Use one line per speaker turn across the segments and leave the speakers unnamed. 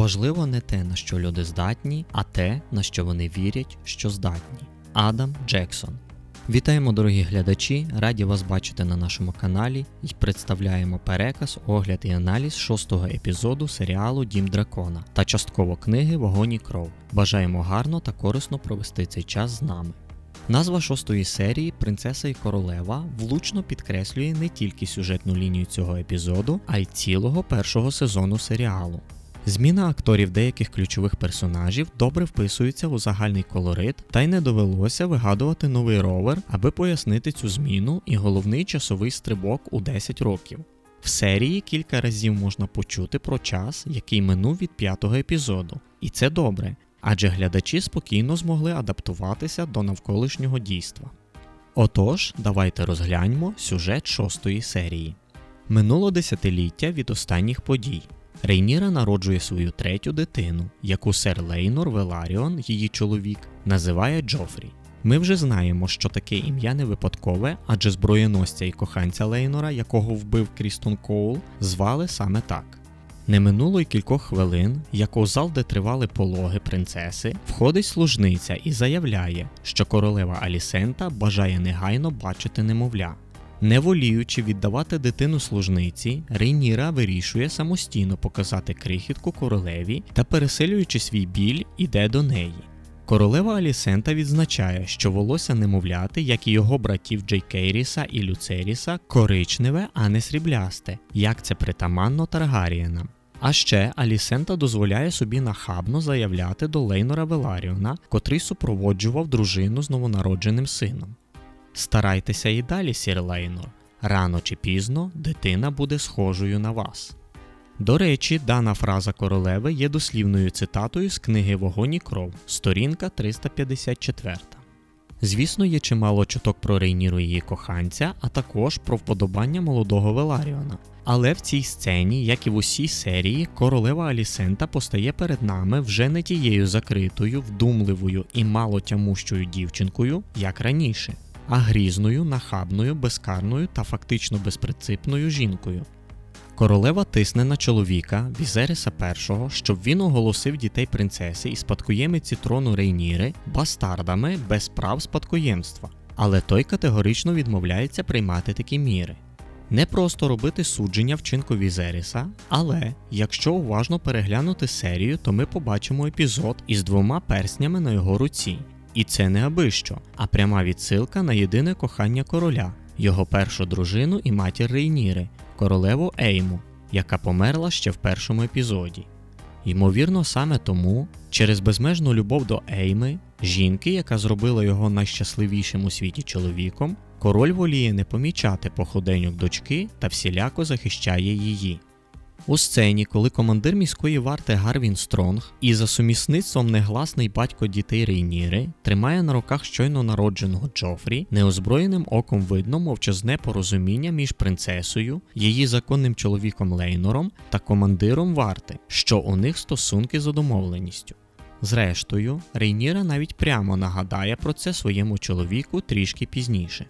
Важливо не те, на що люди здатні, а те, на що вони вірять, що здатні. Адам Джексон. Вітаємо, дорогі глядачі! Раді вас бачити на нашому каналі і представляємо переказ, огляд і аналіз шостого епізоду серіалу Дім Дракона та частково книги Вогонь і кров. Бажаємо гарно та корисно провести цей час з нами. Назва шостої серії Принцеса і королева влучно підкреслює не тільки сюжетну лінію цього епізоду, а й цілого першого сезону серіалу. Зміна акторів деяких ключових персонажів добре вписується у загальний колорит, та й не довелося вигадувати новий ровер, аби пояснити цю зміну і головний часовий стрибок у 10 років. В серії кілька разів можна почути про час, який минув від п'ятого епізоду, і це добре, адже глядачі спокійно змогли адаптуватися до навколишнього дійства. Отож, давайте розгляньмо сюжет шостої серії. Минуло десятиліття від останніх подій. Рейніра народжує свою третю дитину, яку сер Лейнор Веларіон, її чоловік, називає Джофрі. Ми вже знаємо, що таке ім'я не випадкове, адже зброєносця і коханця Лейнора, якого вбив Крістон Коул, звали саме так. Не минуло й кількох хвилин, як у зал, де тривали пологи принцеси, входить служниця і заявляє, що королева Алісента бажає негайно бачити немовля. Не воліючи віддавати дитину служниці, Рейніра вирішує самостійно показати крихітку королеві та, переселюючи свій біль, іде до неї. Королева Алісента відзначає, що волосся немовляти, як і його братів Джей Кейріса і Люцеріса, коричневе, а не сріблясте, як це притаманно Таргарієнам. А ще Алісента дозволяє собі нахабно заявляти до Лейнора Веларіона, котрий супроводжував дружину з новонародженим сином. Старайтеся і далі, сір Лейнор. Рано чи пізно дитина буде схожою на вас. До речі, дана фраза королеви є дослівною цитатою з книги Вогонь і кров, сторінка 354. Звісно, є чимало чуток про Рейніру і її коханця, а також про вподобання молодого Веларіона. Але в цій сцені, як і в усій серії, королева Алісента постає перед нами вже не тією закритою, вдумливою і малотямущою дівчинкою, як раніше, а грізною, нахабною, безкарною та фактично безпринципною жінкою. Королева тисне на чоловіка Візериса І, щоб він оголосив дітей принцеси і спадкоємиці трону Рейніри бастардами без прав спадкоємства, але той категорично відмовляється приймати такі міри. Не просто робити судження вчинку Візеріса, але якщо уважно переглянути серію, то ми побачимо епізод із двома перснями на його руці. І це не аби що, а пряма відсилка на єдине кохання короля, його першу дружину і матір Рейніри, королеву Ейму, яка померла ще в першому епізоді. Ймовірно, саме тому, через безмежну любов до Ейми, жінки, яка зробила його найщасливішим у світі чоловіком, король воліє не помічати походеньок дочки та всіляко захищає її. У сцені, коли командир міської варти Гарвін Стронг і за сумісництвом негласний батько дітей Рейніри тримає на руках щойно народженого Джофрі, неозброєним оком видно мовчазне порозуміння між принцесою, її законним чоловіком Лейнором та командиром варти, що у них стосунки за домовленістю. Зрештою, Рейніра навіть прямо нагадає про це своєму чоловіку трішки пізніше.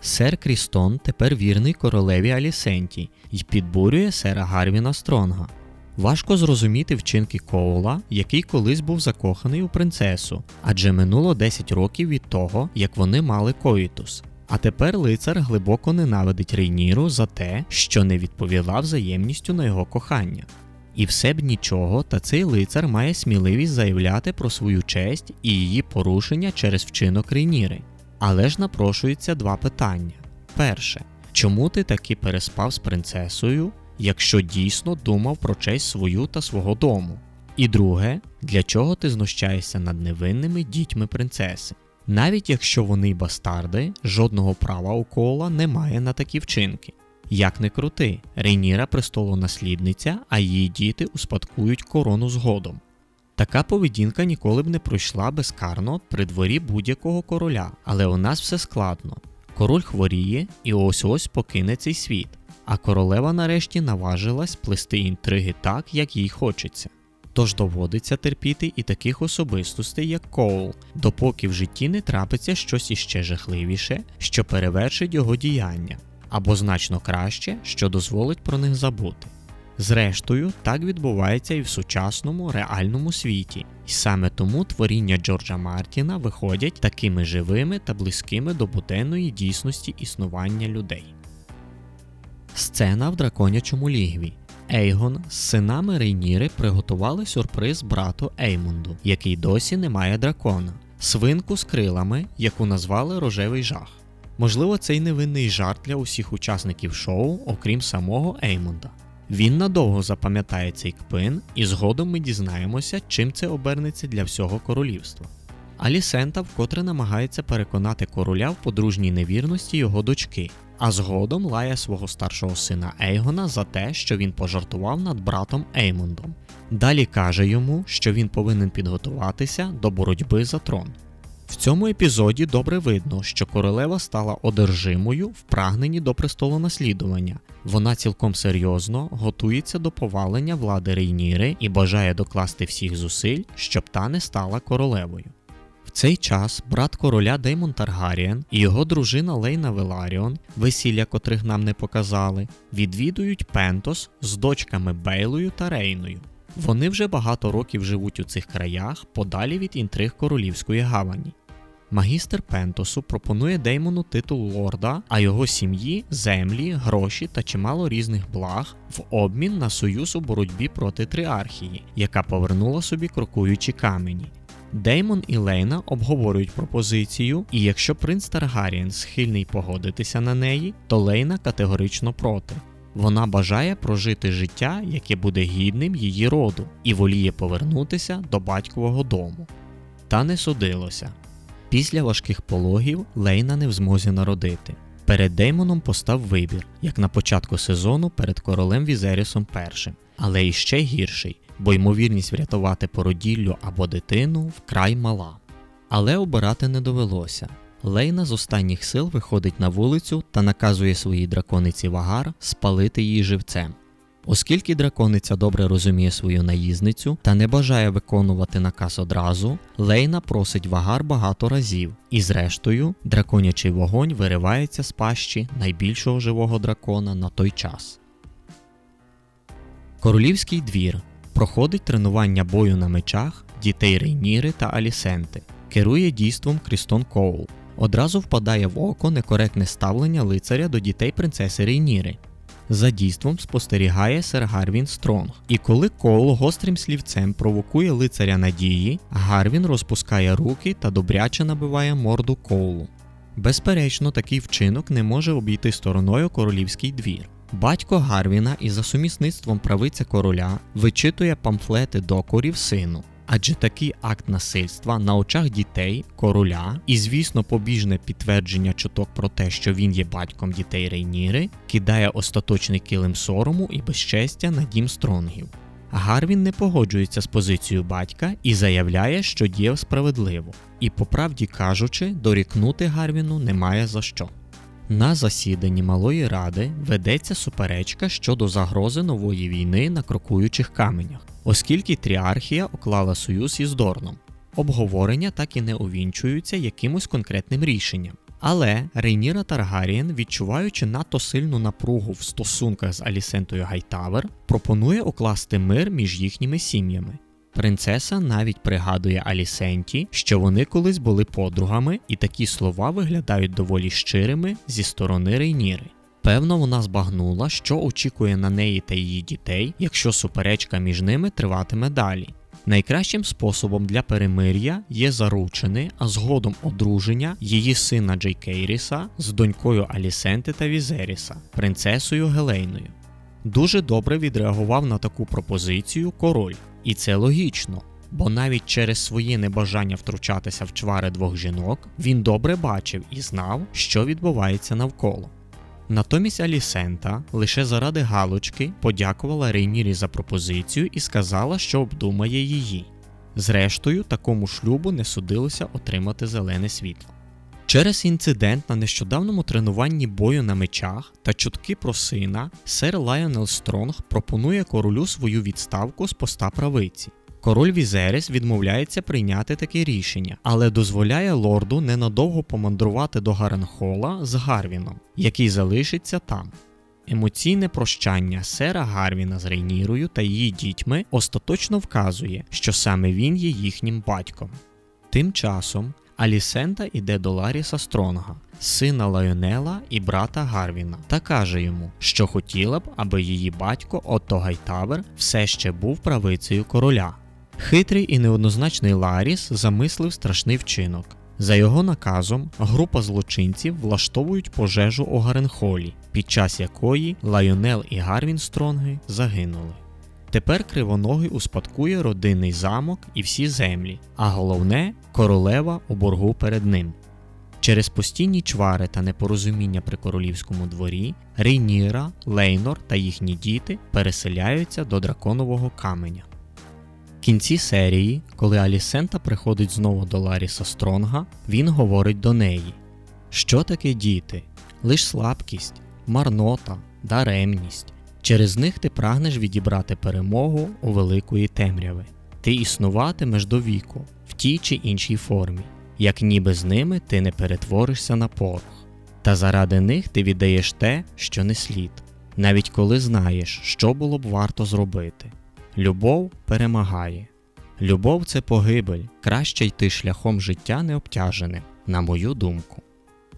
Сер Крістон тепер вірний королеві Алісенті і підбурює сера Гарвіна Стронга. Важко зрозуміти вчинки Коула, який колись був закоханий у принцесу, адже минуло 10 років від того, як вони мали коїтус. А тепер лицар глибоко ненавидить Рейніру за те, що не відповіла взаємністю на його кохання. І все б нічого, та цей лицар має сміливість заявляти про свою честь і її порушення через вчинок Рейніри. Але ж напрошується два питання. Перше, чому ти таки переспав з принцесою, якщо дійсно думав про честь свою та свого дому? І друге, для чого ти знущаєшся над невинними дітьми принцеси? Навіть якщо вони бастарди, жодного права у кола немає на такі вчинки. Як не крути, Рейніра престолонаслідниця, а її діти успадкують корону згодом. Така поведінка ніколи б не пройшла безкарно при дворі будь-якого короля, але у нас все складно. Король хворіє і ось ось покине цей світ, а королева нарешті наважилась плести інтриги так, як їй хочеться. Тож доводиться терпіти і таких особистостей, як Коул, допоки в житті не трапиться щось іще жахливіше, що перевершить його діяння, або значно краще, що дозволить про них забути. Зрештою, так відбувається і в сучасному реальному світі, і саме тому творіння Джорджа Мартіна виходять такими живими та близькими до буденної дійсності існування людей. Сцена в драконячому лігві. Ейгон з синами Рейніри приготували сюрприз брату Еймунду, який досі не має дракона, свинку з крилами, яку назвали рожевий жах. Можливо, це й невинний жарт для усіх учасників шоу, окрім самого Еймунда. Він надовго запам'ятає цей кпин, і згодом ми дізнаємося, чим це обернеться для всього королівства. Алісента вкотре намагається переконати короля в подружній невірності його дочки, а згодом лає свого старшого сина Ейгона за те, що він пожартував над братом Еймундом. Далі каже йому, що він повинен підготуватися до боротьби за трон. В цьому епізоді добре видно, що королева стала одержимою в прагненні до престолонаслідування. Вона цілком серйозно готується до повалення влади Рейніри і бажає докласти всіх зусиль, щоб та не стала королевою. В цей час брат короля Деймон Таргаріен і його дружина Лейна Веларіон, весілля котрих нам не показали, відвідують Пентос з дочками Бейлою та Рейною. Вони вже багато років живуть у цих краях, подалі від інтриг королівської гавані. Магістр Пентосу пропонує Деймону титул лорда, а його сім'ї землі, гроші та чимало різних благ в обмін на союз у боротьбі проти Триархії, яка повернула собі крокуючі камені. Деймон і Лейна обговорюють пропозицію, і якщо принц Таргарієн схильний погодитися на неї, то Лейна категорично проти. Вона бажає прожити життя, яке буде гідним її роду, і воліє повернутися до батькового дому. Та не судилося. Після важких пологів Лейна не в змозі народити. Перед Деймоном постав вибір, як на початку сезону перед королем Візерісом І, але іще гірший, бо ймовірність врятувати породіллю або дитину вкрай мала. Але обирати не довелося. Лейна з останніх сил виходить на вулицю та наказує своїй дракониці Вагар спалити її живцем. Оскільки дракониця добре розуміє свою наїзницю та не бажає виконувати наказ одразу, Лейна просить Вагар багато разів, і зрештою драконячий вогонь виривається з пащі найбільшого живого дракона на той час. Королівський двір проходить тренування бою на мечах дітей Рейніри та Алісенти. Керує дійством Крістон Коул. Одразу впадає в око некоректне ставлення лицаря до дітей принцеси Рейніри. За дійством спостерігає сер Гарвін Стронг. І коли Коул гострим слівцем провокує лицаря надії, Гарвін розпускає руки та добряче набиває морду Коулу. Безперечно, такий вчинок не може обійти стороною королівський двір. Батько Гарвіна і за сумісництвом правиця короля вичитує памфлети докорів сину. Адже такий акт насильства на очах дітей, короля, і, звісно, побіжне підтвердження чуток про те, що він є батьком дітей Рейніри, кидає остаточний килим сорому і безчестя на дім стронгів. Гарвін не погоджується з позицією батька і заявляє, що діяв справедливо, і, по правді кажучи, дорікнути Гарвіну немає за що. На засіданні малої ради ведеться суперечка щодо загрози нової війни на крокуючих каменях, оскільки Тріархія оклала союз із Дорном. Обговорення так і не увінчуються якимось конкретним рішенням. Але Рейніра Таргарієн, відчуваючи надто сильну напругу в стосунках з Алісентою Гайтавер, пропонує укласти мир між їхніми сім'ями. Принцеса навіть пригадує Алісенті, що вони колись були подругами, і такі слова виглядають доволі щирими зі сторони Рейніри. Певно, вона збагнула, що очікує на неї та її дітей, якщо суперечка між ними триватиме далі. Найкращим способом для перемир'я є заручини, а згодом одруження її сина Джей Кейріса з донькою Алісенти та Візеріса, принцесою Гелейною. Дуже добре відреагував на таку пропозицію король, і це логічно, бо навіть через своє небажання втручатися в чвари двох жінок він добре бачив і знав, що відбувається навколо. Натомість Алісента лише заради галочки подякувала Рейнірі за пропозицію і сказала, що обдумає її. Зрештою, такому шлюбу не судилося отримати зелене світло. Через інцидент на нещодавному тренуванні бою на мечах та чутки про сина, сер Лайонел Стронг пропонує королю свою відставку з поста правиці. Король Візеріс відмовляється прийняти таке рішення, але дозволяє лорду ненадовго помандрувати до Гаренхола з Гарвіном, який залишиться там. Емоційне прощання сера Гарвіна з Рейнірою та її дітьми остаточно вказує, що саме він є їхнім батьком. Тим часом Алісента іде до Ларіса Стронга, сина Лайонела і брата Гарвіна, та каже йому, що хотіла б, аби її батько Отто Гайтавер все ще був правицею короля. Хитрий і неоднозначний Ларіс замислив страшний вчинок. За його наказом, група злочинців влаштовують пожежу у Гаренхолі, під час якої Лайонел і Гарвін Стронги загинули. Тепер кривоногий успадкує родинний замок і всі землі, а головне королева у боргу перед ним. Через постійні чвари та непорозуміння при королівському дворі Рейніра, Лейнор та їхні діти переселяються до драконового каменя. В кінці серії, коли Алісента приходить знову до Ларіса Стронга, він говорить до неї: Що таке діти? Лиш слабкість, марнота, даремність. Через них ти прагнеш відібрати перемогу у великої темряви. Ти існуватимеш до віку, в тій чи іншій формі, як ніби з ними ти не перетворишся на порох. Та заради них ти віддаєш те, що не слід, навіть коли знаєш, що було б варто зробити. Любов перемагає. Любов це погибель, краще йти шляхом життя необтяженим, на мою думку.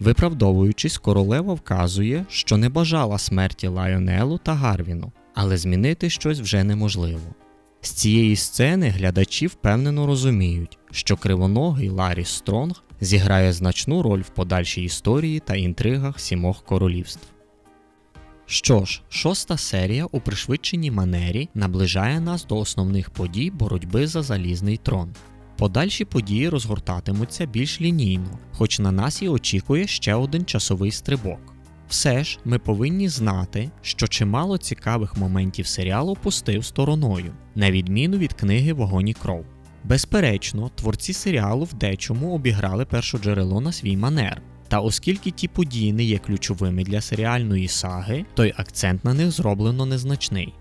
Виправдовуючись, королева вказує, що не бажала смерті Лайонелу та Гарвіну, але змінити щось вже неможливо. З цієї сцени глядачі впевнено розуміють, що кривоногий Ларіс Стронг зіграє значну роль в подальшій історії та інтригах сімох королівств. Що ж, шоста серія у пришвидшеній манері наближає нас до основних подій боротьби за залізний трон. Подальші події розгортатимуться більш лінійно, хоч на нас і очікує ще один часовий стрибок. Все ж ми повинні знати, що чимало цікавих моментів серіалу пустив стороною, на відміну від книги Вогонь і кров. Безперечно, творці серіалу в дечому обіграли першоджерело на свій манер. Та оскільки ті події не є ключовими для серіальної саги, той акцент на них зроблено незначний.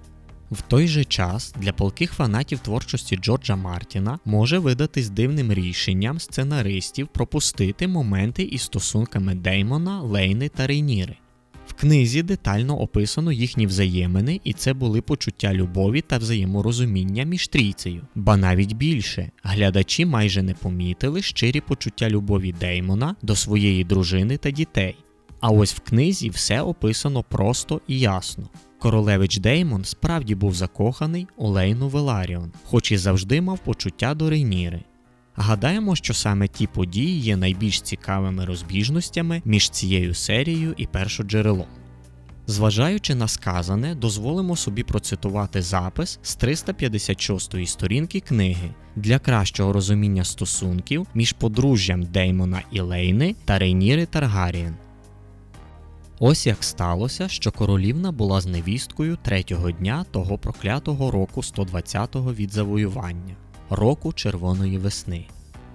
В той же час для полких фанатів творчості Джорджа Мартіна може видатись дивним рішенням сценаристів пропустити моменти із стосунками Деймона, Лейни та Рейніри. Книзі детально описано їхні взаємини, і це були почуття любові та взаєморозуміння між трійцею. Ба навіть більше, глядачі майже не помітили щирі почуття любові Деймона до своєї дружини та дітей. А ось в книзі все описано просто і ясно. Королевич Деймон справді був закоханий у Лейну Веларіон, хоч і завжди мав почуття до Рейніри. Гадаємо, що саме ті події є найбільш цікавими розбіжностями між цією серією і першоджерелом. Зважаючи на сказане, дозволимо собі процитувати запис з 356-ї сторінки книги для кращого розуміння стосунків між подружжям Деймона і Лейни та Рейніри Таргарієн. Ось як сталося, що королівна була з невісткою третього дня того проклятого року 120-го від завоювання, року червоної весни.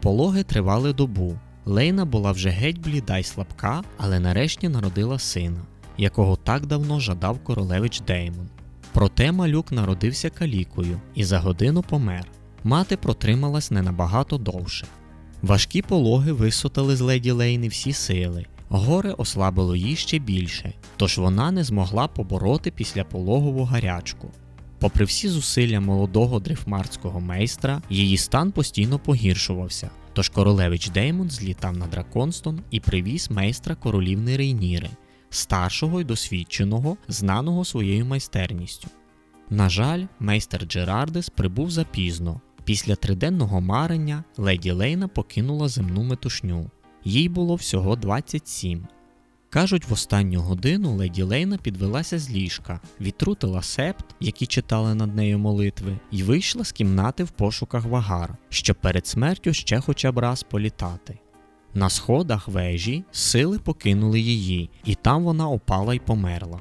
Пологи тривали добу. Лейна була вже геть бліда й слабка, але нарешті народила сина, якого так давно жадав королевич Деймон. Проте малюк народився калікою і за годину помер. Мати протрималась не набагато довше. Важкі пологи висотали з леді Лейни всі сили, Горе ослабило її ще більше, тож вона не змогла побороти післяпологову гарячку. Попри всі зусилля молодого дрифмарського майстра, її стан постійно погіршувався, тож королевич Деймон злітав на Драконстон і привіз майстра королівни Рейніри, старшого й досвідченого, знаного своєю майстерністю. На жаль, майстер Джерардес прибув запізно. Після триденного марення леді Лейна покинула земну метушню. Їй було всього 27. Кажуть, в останню годину леді Лейна підвелася з ліжка, відтрутила септ, які читали над нею молитви, і вийшла з кімнати в пошуках вагар, щоб перед смертю ще хоча б раз політати. На сходах вежі сили покинули її, і там вона опала й померла.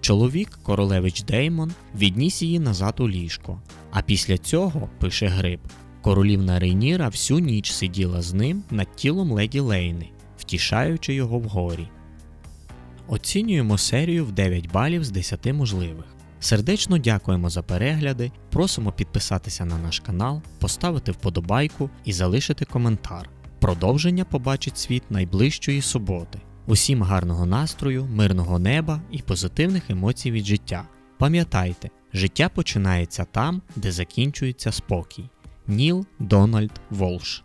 Чоловік, королевич Деймон, відніс її назад у ліжко, а після цього, пише Гриб, Королівна Рейніра всю ніч сиділа з ним над тілом леді Лейни, втішаючи його вгорі. Оцінюємо серію в 9 балів з 10 можливих. Сердечно дякуємо за перегляди, просимо підписатися на наш канал, поставити вподобайку і залишити коментар. Продовження побачить світ найближчої суботи. Усім гарного настрою, мирного неба і позитивних емоцій від життя. Пам'ятайте, життя починається там, де закінчується спокій. Ніл Дональд Волш